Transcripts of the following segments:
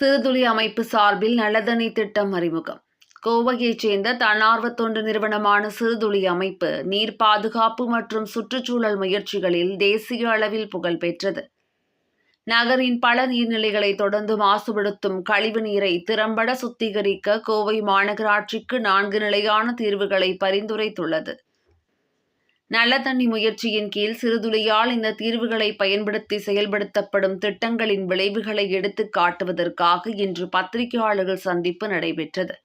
சிறுதுளி அமைப்பு சார்பில் நல்லதண்ணி திட்டம் அறிமுகம். கோவையைச் சேர்ந்த தன்னார்வ தொண்டு நிறுவனமான சிறுதுளி அமைப்பு நீர் பாதுகாப்பு மற்றும் சுற்றுச்சூழல் முயற்சிகளில் தேசிய அளவில் புகழ் பெற்றது. நகரின் பல நீர்நிலைகளை தொடர்ந்து மாசுபடுத்தும் கழிவு நீரை திறம்பட சுத்திகரிக்க கோவை மாநகராட்சிக்கு நான்கு நிலையான தீர்வுகளை பரிந்துரைத்துள்ளது. நல்ல தண்ணி முயற்சியின் கீழ் சிறுதுளியால் இந்த தீர்வுகளை பயன்படுத்தி செயல்படுத்தப்படும் திட்டங்களின் விளைவுகளை எடுத்துக் காட்டுவதற்காக இன்று பத்திரிகையாளர்கள் சந்திப்பு நடைபெற்றது.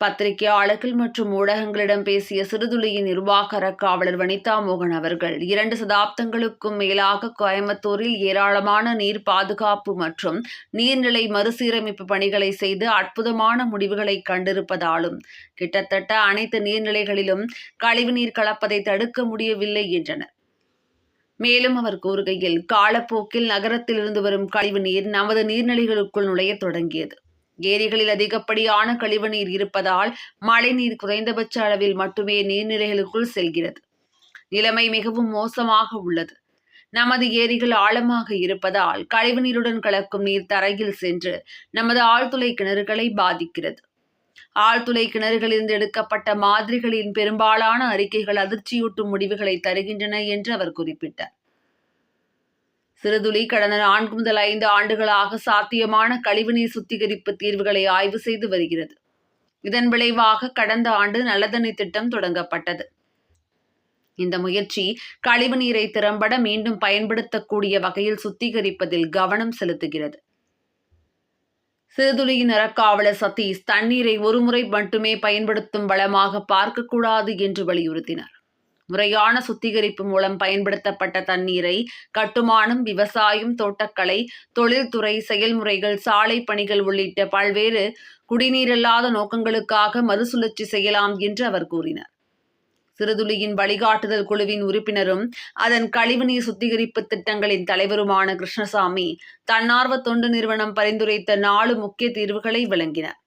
பத்திரிகையாளர்கள் மற்றும் ஊடகங்களிடம் பேசிய சிறுதுளியின் நிர்வாக அறக்காவலர் வனிதா மோகன் அவர்கள் இரண்டு சதாப்தங்களுக்கும் மேலாக கோயம்புத்தூரில் ஏராளமான நீர் பாதுகாப்பு மற்றும் நீர்நிலை மறுசீரமைப்பு பணிகளை செய்து அற்புதமான முடிவுகளை கண்டிருப்பதாலும் கிட்டத்தட்ட அனைத்து நீர்நிலைகளிலும் கழிவுநீர் கலப்பதை தடுக்க முடியவில்லை என்றனர். மேலும் அவர் கூறுகையில் காலப்போக்கில் நகரத்திலிருந்து வரும் கழிவுநீர் நமது நீர்நிலைகளுக்குள் நுழைய தொடங்கியது. ஏரிகளில் அதிகப்படியான கழிவுநீர் இருப்பதால் மழைநீர் குறைந்தபட்ச அளவில் மட்டுமே நீர்நிலைகளுக்குள் செல்கிறது. நிலைமை மிகவும் மோசமாக உள்ளது. நமது ஏரிகள் ஆழமாக இருப்பதால் கழிவுநீருடன் கலக்கும் நீர் தரையில் சென்று நமது ஆழ்துளை கிணறுகளை பாதிக்கிறது. ஆழ்துளை கிணறுகளிலிருந்து எடுக்கப்பட்ட மாதிரிகளின் பெரும்பாலான அறிக்கைகள் அதிர்ச்சியூட்டும் முடிவுகளை தருகின்றன என்று அவர் குறிப்பிட்டார். சிறுதுளி கடந்த நான்கு முதல் ஐந்து ஆண்டுகளாக சாத்தியமான கழிவுநீர் சுத்திகரிப்பு தீர்வுகளை ஆய்வு செய்து வருகிறது. இதன் விளைவாக கடந்த ஆண்டு நல்லதண்ணி திட்டம் தொடங்கப்பட்டது. இந்த முயற்சி கழிவுநீரை திறம்பட மீண்டும் பயன்படுத்தக்கூடிய வகையில் சுத்திகரிப்பதில் கவனம் செலுத்துகிறது. சிறுதுளியின் அறக்காவலர் சதீஷ் தண்ணீரை ஒருமுறை மட்டுமே பயன்படுத்தும் வளமாக பார்க்கக்கூடாது என்று வலியுறுத்தினார். முறையான சுத்திகரிப்பு மூலம் பயன்படுத்தப்பட்ட தண்ணீரை கட்டுமானம் விவசாயம் தோட்டக்கலை தொழில்துறை செயல்முறைகள் சாலை பணிகள் உள்ளிட்ட பல்வேறு குடிநீரில்லாத நோக்கங்களுக்காக மறுசுழற்சி செய்யலாம் என்று அவர் கூறினார். சிறுதுளியின் வழிகாட்டுதல் குழுவின் உறுப்பினரும் அதன் கழிவுநீர் சுத்திகரிப்பு திட்டங்களின் தலைவருமான கிருஷ்ணசாமி தன்னார்வ தொண்டு நிறுவனம் பரிந்துரைத்த நாலு முக்கிய தீர்வுகளை விளங்கினார்.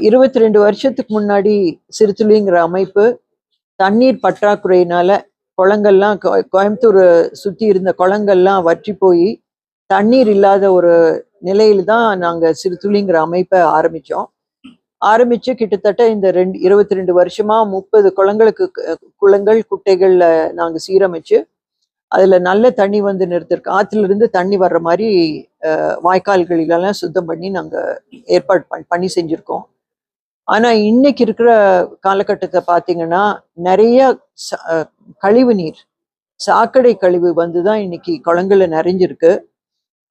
இருபத்தி ரெண்டு வருஷத்துக்கு முன்னாடி சிறுத்துளிங்கிற அமைப்பு தண்ணீர் பற்றாக்குறையினால குளங்கள்லாம் கோ- கோயம்புத்தூர் சுற்றி இருந்த குளங்கள்லாம் வற்றி போய் தண்ணீர் இல்லாத ஒரு நிலையில தான் நாங்கள் சிறுத்துளிங்கிற அமைப்பை ஆரம்பித்தோம் ஆரம்பிச்சு கிட்டத்தட்ட இந்த ரெண்டு இருபத்தி ரெண்டு வருஷமா முப்பது குளங்களுக்கு குளங்கள் குட்டைகளில் நாங்கள் சீரமைச்சு அதில் நல்ல தண்ணி வந்து நிறுத்திருக்கோம். ஆற்றுலேருந்து இருந்து தண்ணி வர்ற மாதிரி வாய்க்கால்களிலெல்லாம் சுத்தம் பண்ணி நாங்கள் ஏற்பாடு பண்- பண்ணி செஞ்சுருக்கோம். ஆனால் இன்னைக்கு இருக்கிற காலகட்டத்தை பார்த்தீங்கன்னா நிறைய ச- கழிவு நீர் சாக்கடை கழிவு வந்து தான் இன்னைக்கு குளங்கள்ல நிறைஞ்சிருக்கு.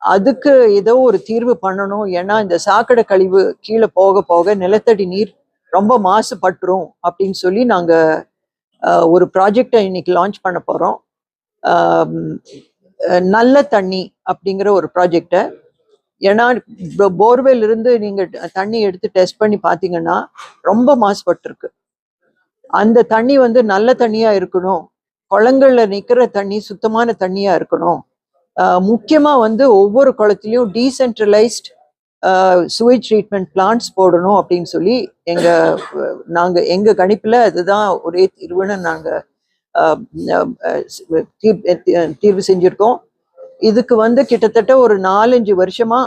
அதுக்கு ஏதோ ஒரு தீர்வு பண்ணணும். ஏன்னா இந்த சாக்கடை கழிவு கீழே போக போக நிலத்தடி நீர் ரொம்ப மாசுபட்டுரும் அப்படின்னு சொல்லி நாங்கள் ஒரு ப்ராஜெக்டை இன்னைக்கு லான்ச் பண்ண போகிறோம் நல்ல தண்ணி அப்படிங்கிற ஒரு ப்ராஜெக்டை ஏன்னா போர்வெல் இருந்து நீங்க தண்ணி எடுத்து டெஸ்ட் பண்ணி பார்த்தீங்கன்னா ரொம்ப மாசுபட்டிருக்கு. அந்த தண்ணி வந்து நல்ல தண்ணியா இருக்கணும். குளங்கள்ல நிற்கிற தண்ணி சுத்தமான தண்ணியா இருக்கணும். முக்கியமாக வந்து ஒவ்வொரு குளத்துலையும் டீசென்ட்ரலைஸ்ட் சுவை ட்ரீட்மெண்ட் பிளான்ட்ஸ் போடணும் அப்படின்னு சொல்லி எங்கள் நாங்கள் எங்கள் கணிப்பில் அதுதான் ஒரே தீர்வுன்னு நாங்கள் தீர்வு செஞ்சிருக்கோம். இதுக்கு வந்து கிட்டத்தட்ட ஒரு நாலஞ்சு வருஷமா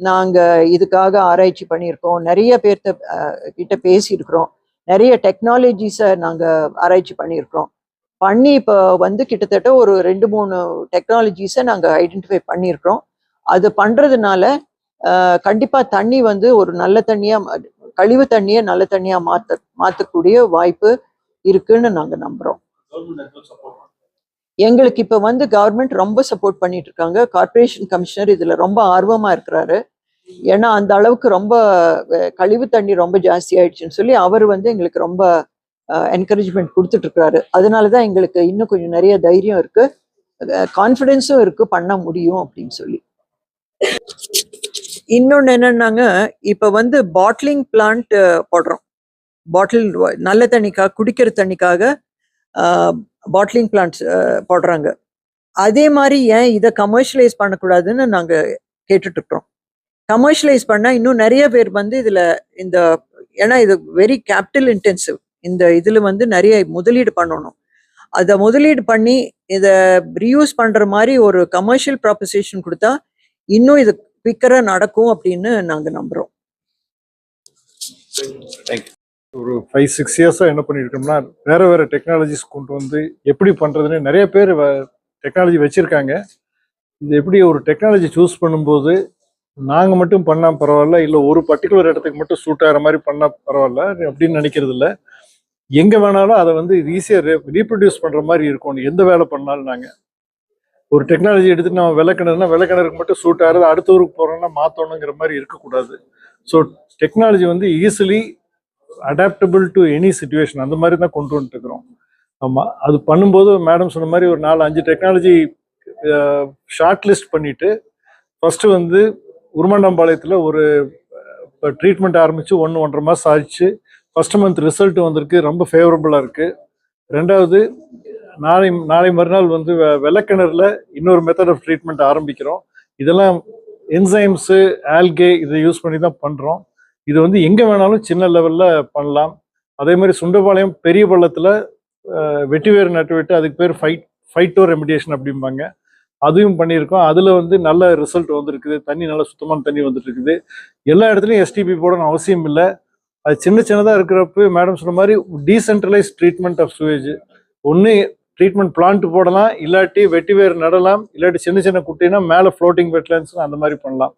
நாங்க இதுக்காக ஆராய்ச்சி பண்ணியிருக்கோம். நிறைய பேர்த்த கிட்ட பேசியிருக்கிறோம். நிறைய டெக்னாலஜிஸை நாங்க ஆராய்ச்சி பண்ணியிருக்கிறோம். பண்ணி இப்போ வந்து கிட்டத்தட்ட ஒரு ரெண்டு மூணு டெக்னாலஜிஸை நாங்க ஐடென்டிஃபை பண்ணியிருக்கிறோம். அது பண்றதுனால கண்டிப்பாக கண்டிப்பா தண்ணி வந்து ஒரு நல்ல தண்ணியா கழிவு தண்ணியை நல்ல தண்ணியா மாற்ற மாத்தக்கூடிய வாய்ப்பு இருக்குன்னு நாங்கள் நம்புறோம். எங்களுக்கு இப்ப வந்து கவர்மெண்ட் ரொம்ப சப்போர்ட் பண்ணிட்டு இருக்காங்க. கார்ப்பரேஷன் கமிஷனர் இதுல ரொம்ப ஆர்வமா இருக்கிறாரு. ஏன்னா அந்த அளவுக்கு ரொம்ப கழிவு தண்ணி ரொம்ப ஜாஸ்தி ஆயிடுச்சுன்னு சொல்லி அவர் வந்து எங்களுக்கு ரொம்ப என்கரேஜ்மெண்ட் கொடுத்துட்டு இருக்காரு. அதனாலதான் எங்களுக்கு இன்னும் கொஞ்சம் நிறைய தைரியம் இருக்கு. கான்ஃபிடென்ஸும் இருக்கு பண்ண முடியும் அப்படின்னு சொல்லி. இன்னொன்னு என்னன்னாங்க இப்ப வந்து பாட்லிங் பிளான்ட் போடுறோம். பாட்டில் நல்ல தண்ணிக்காக குடிக்கிற தண்ணிக்காக பாட்லிங் பிளான்ட்ஸ் போடுறாங்க. அதே மாதிரி ஏன் இதை கமர்ஷியலைஸ் பண்ணக்கூடாதுன்னு நாங்க கேட்டுட்டு இருக்கிறோம் கமர்ஷியலைஸ் பண்ணா இன்னும் நிறைய பேர் வந்து இதுல இந்த ஏன்னா இது வெரி கேபிட்டல் இன்டென்சிவ் இந்த இதுல வந்து நிறைய முதலீடு பண்ணணும். அதை முதலீடு பண்ணி இதை ரீயூஸ் பண்ற மாதிரி ஒரு கமர்ஷியல் ப்ராப்பசேஷன் கொடுத்தா இன்னும் இது குவிக்கராக நடக்கும் அப்படின்னு நாங்க நம்புறோம். ஒரு ஃபைவ் சிக்ஸ் இயர்ஸாக என்ன பண்ணியிருக்கோம்னா வேறு வேறு டெக்னாலஜிஸ் கொண்டு வந்து எப்படி பண்ணுறதுன்னு நிறைய பேர் டெக்னாலஜி வச்சுருக்காங்க. இது எப்படி ஒரு டெக்னாலஜி சூஸ் பண்ணும்போது நாங்கள் மட்டும் பண்ணால் பரவாயில்ல இல்லை ஒரு பர்டிகுலர் இடத்துக்கு மட்டும் சூட் ஆகிற மாதிரி பண்ணால் பரவாயில்ல அப்படின்னு நினைக்கிறது இல்லை. எங்கே வேணாலும் அதை வந்து ஈஸியாக ரீப்ரொடியூஸ் பண்ணுற மாதிரி இருக்கும். எந்த வேலை பண்ணாலும் நாங்கள் ஒரு டெக்னாலஜி எடுத்துட்டு நம்ம விளக்கிணறுனா விளக்கிணறுக்கு மட்டும் சூட் ஆகிறது அடுத்த ஊருக்கு போகிறோம்னா மாற்றணுங்கிற மாதிரி இருக்கக்கூடாது. ஸோ டெக்னாலஜி வந்து easily adaptable to any situation அந்த மாதிரி தான் கொண்டு வந்துட்டு இருக்கிறோம் ஆமாம் அது பண்ணும்போது மேடம் சொன்ன மாதிரி ஒரு நாலு அஞ்சு டெக்னாலஜி ஷார்ட் லிஸ்ட் பண்ணிட்டு ஃபர்ஸ்ட் வந்து உருமண்டம்பாளையத்தில் ஒரு இப்போ ட்ரீட்மெண்ட் ஆரம்பித்து ஒன்று ஒன்றரை மாதம் ஆயிடுச்சு. ஃபஸ்ட் மந்த் ரிசல்ட் வந்திருக்கு ரொம்ப ஃபேவரபுளாக இருக்குது ரெண்டாவது நாளை நாளை மறுநாள் வந்து விளக்கிணறில் வெள்ளக்கிணறுல இன்னொரு மெத்தட் ஆஃப் ட்ரீட்மெண்ட் ஆரம்பிக்கிறோம். இதெல்லாம் என்சைம்ஸு ஆல்கே இதை யூஸ் பண்ணி தான் பண்ணுறோம் இது வந்து எங்கே வேணாலும் சின்ன லெவலில் பண்ணலாம். அதே மாதிரி சுண்டபாளையம் பெரிய பள்ளத்தில் வெட்டிவேர் நட்டு விட்டு அதுக்கு பேர் ஃபைட் ஃபைட்டோ ரெமிடியேஷன் அப்படிம்பாங்க. அதையும் பண்ணியிருக்கோம். அதில் வந்து நல்ல ரிசல்ட் வந்திருக்குது. தண்ணி நல்ல சுத்தமான தண்ணி வந்துட்டு இருக்குது எல்லா இடத்துலையும் எஸ்டிபி போடணும் அவசியம் இல்லை. அது சின்ன சின்னதாக இருக்கிறப்ப மேடம் சொன்ன மாதிரி டீசென்ட்ரலைஸ் ட்ரீட்மெண்ட் ஆஃப் சுவேஜ் ஒன்று ட்ரீட்மெண்ட் பிளான்ட் போடலாம். இல்லாட்டி வெட்டிவேர் நடலாம். இல்லாட்டி சின்ன சின்ன குட்டினா மேலே ஃப்ளோட்டிங் வெட்லேண்ட்ஸ் அந்த மாதிரி பண்ணலாம்.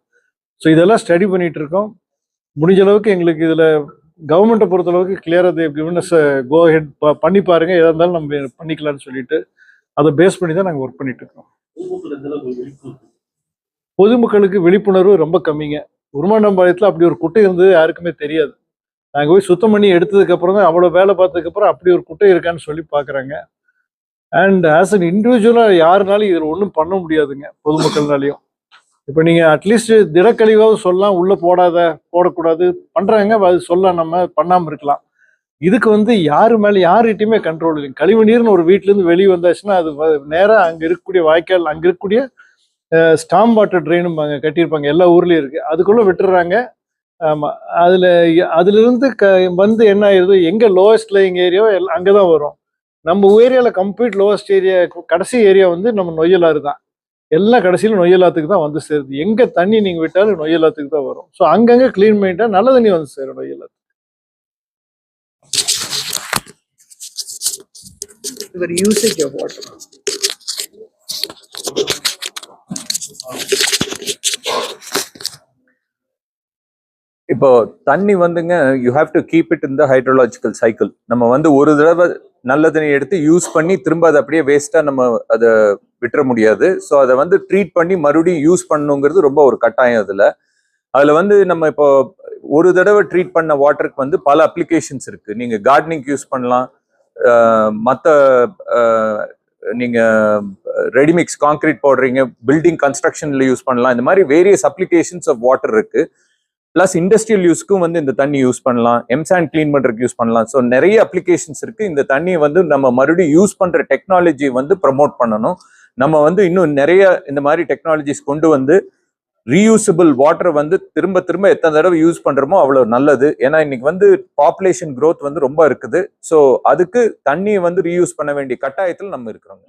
ஸோ இதெல்லாம் ஸ்டடி பண்ணிகிட்டு இருக்கோம் முடிஞ்ச அளவுக்கு எங்களுக்கு இதில் கவர்மெண்ட்டை பொறுத்தளவுக்கு கிளியராக they've given as go head பண்ணி பாருங்க. எதாக இருந்தாலும் நம்ம பண்ணிக்கலாம்னு சொல்லிட்டு அதை பேஸ் பண்ணி தான் நாங்கள் ஒர்க் பண்ணிட்டு இருக்கோம். பொதுமக்களுக்கு விழிப்புணர்வு ரொம்ப கம்மிங்க. உருமாண்டம்பாளையத்தில் அப்படி ஒரு குட்டை இருந்தது யாருக்குமே தெரியாது. நாங்கள் போய் சுத்தம் பண்ணி எடுத்ததுக்கு அப்புறம் தான் அவ்வளோ வேலை பார்த்ததுக்கு அப்புறம் அப்படி ஒரு குட்டை இருக்கான்னு சொல்லி பார்க்குறாங்க அண்ட் ஆஸ் அன் இண்டிவிஜுவலாக யாருனாலும் இதில் ஒன்றும் பண்ண முடியாதுங்க பொதுமக்கள்னாலையும். இப்போ நீங்கள் அட்லீஸ்ட் திடக்கழிவாவது சொல்லலாம் உள்ளே போடாத போடக்கூடாது. பண்ணுறாங்க அது சொல்லலாம் நம்ம பண்ணாமல் இருக்கலாம். இதுக்கு வந்து யார் மேலே யார்கிட்டையுமே கண்ட்ரோல் இல்லை கழிவு நீர்னு ஒரு வீட்டிலேருந்து வெளியே வந்தாச்சுன்னா அது நேராக அங்கே இருக்கக்கூடிய வாய்க்கால் அங்கே இருக்கக்கூடிய ஸ்டாம் வாட்டர் ட்ரெயினும் கட்டியிருப்பாங்க. எல்லா ஊர்லேயும் இருக்குது அதுக்குள்ளே விட்டுறாங்க. ஆமாம் அதில் அதுலேருந்து க வந்து என்ன ஆயிடுது எங்கே லோவஸ்ட் லைங் ஏரியாவோ எல்லாம் அங்கே தான் வரும். நம்ம ஏரியாவில் கம்ப்ளீட் லோவஸ்ட் ஏரியா கடைசி ஏரியா வந்து நம்ம நொய்யலாறு தான். எல்லா கடைசியிலும் நொய்யலாத்துக்கு தான் வந்து சேருது. எங்க தண்ணி நீங்கள் விட்டாலும் நொய்யலாத்துக்கு தான் வரும். ஸோ அங்கங்கே க்ளீன் பண்ணிட்டா நல்ல தண்ணி வந்து சேரும் நொய்யலாத்து யூசேஜ் ஆஃப் வாட்டர் இப்போ தண்ணி வந்துங்க you have to keep it in the hydrological cycle நம்ம வந்து ஒரு தடவை நல்ல தண்ணி எடுத்து யூஸ் பண்ணி திரும்ப அதை அப்படியே வேஸ்ட்டாக நம்ம அதை விட்டுற முடியாது. ஸோ அதை வந்து ட்ரீட் பண்ணி மறுபடியும் யூஸ் பண்ணுங்கிறது ரொம்ப ஒரு கட்டாயம் அதுல. அதில் வந்து நம்ம இப்போ ஒரு தடவை ட்ரீட் பண்ண வாட்டருக்கு வந்து பல அப்ளிகேஷன்ஸ் இருக்கு. நீங்க கார்டனிங் யூஸ் பண்ணலாம். மற்ற நீங்க ரெடிமிக்ஸ் காங்க்ரீட் போடுறீங்க பில்டிங் கன்ஸ்ட்ரக்ஷன்ல யூஸ் பண்ணலாம். இந்த மாதிரி வேரியஸ் அப்ளிகேஷன்ஸ் ஆஃப் வாட்டர் இருக்கு. ப்ளஸ் இண்டஸ்ட்ரியல் யூஸ்க்கும் வந்து இந்த தண்ணி யூஸ் பண்ணலாம். எம்சாண்ட் க்ளீன் பண்றதுக்கு யூஸ் பண்ணலாம். ஸோ நிறைய அப்ளிகேஷன்ஸ் இருக்கு. இந்த தண்ணியை வந்து நம்ம மறுபடியும் யூஸ் பண்ற டெக்னாலஜி வந்து ப்ரமோட் பண்ணணும். நம்ம வந்து இன்னும் நிறைய இந்த மாதிரி டெக்னாலஜிஸ் கொண்டு வந்து ரீயூசபிள் வாட்டரை வந்து திரும்ப திரும்ப எத்தனை தடவை யூஸ் பண்ணுறோமோ அவ்வளோ நல்லது. ஏன்னா இன்னைக்கு வந்து பாப்புலேஷன் க்ரோத் வந்து ரொம்ப இருக்குது. ஸோ அதுக்கு தண்ணியை வந்து ரீயூஸ் பண்ண வேண்டிய கட்டாயத்தில் நம்ம இருக்கிறோங்க.